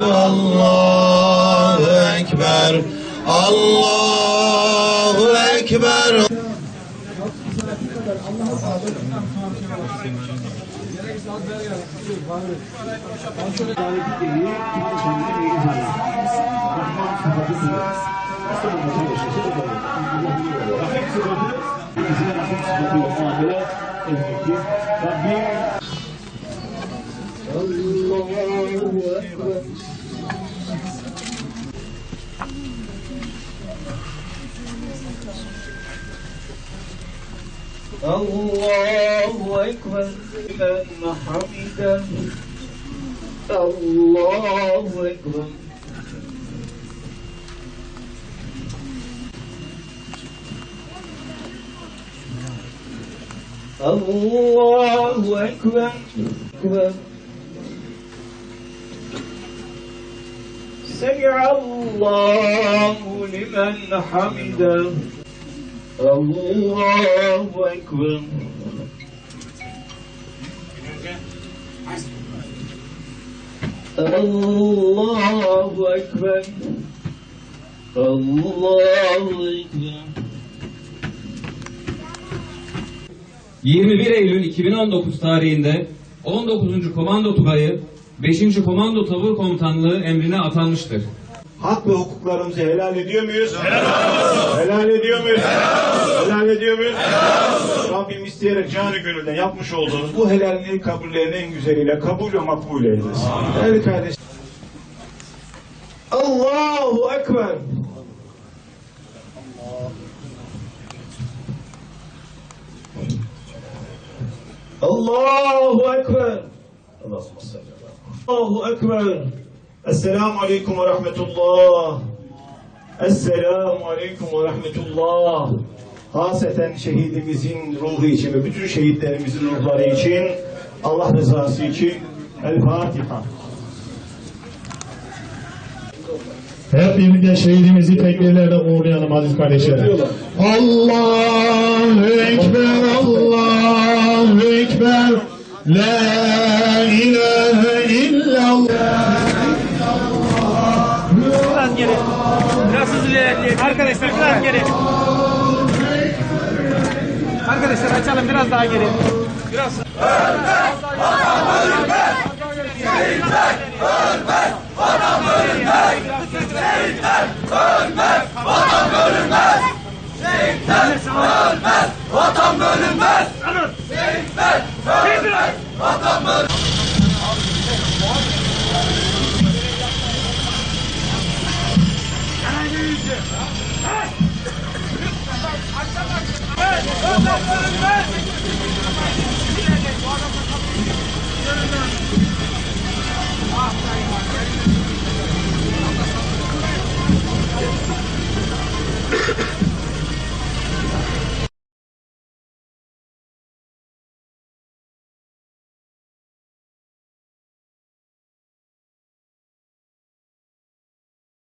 Allahu Ekber. Allahu Ekber الله أكبر لمن حمده الله أكبر الله أكبر أكبر سمع الله لمن حمده الله أكبر الله أكبر الله أكبر 21 Eylül 2019 tarihinde 19. Komando Tugayı 5. Komando Tavır Komutanlığı emrine atanmıştır. Hak ve hukuklarımızı helal ediyor muyuz? Helal Helal ediyor muyuz? Helal ediyor muyuz? Rabbim isteyerek canı gönülden yapmış olduğunuz bu helalliği kabullerin en güzeliyle kabul ve makbul eylesin. Evet kardeşim. Allahu Ekber. Allahu Ekber. Allahümme salli. Allahu Ekber. Esselamu Aleyküm ve Rahmetullah. Esselamu Aleyküm ve Rahmetullah. Haseten şehidimizin ruhu için ve bütün şehitlerimizin ruhları için Allah rızası için El Fatiha. Hep birlikte şehidimizi tekbirlerle uğurlayalım aziz kardeşlerim. Allahu Ekber, Allahu Ekber, La ilahe illallah. Biraz geri. Biraz hızlı Arkadaşlar biraz geri. Arkadaşlar açalım biraz daha geri. Biraz. Ölmez, adam ölmez. Seyitler ölmez, adam ölmez. Seyitler ölmez, adam ölmez. Seyitler ölmez. you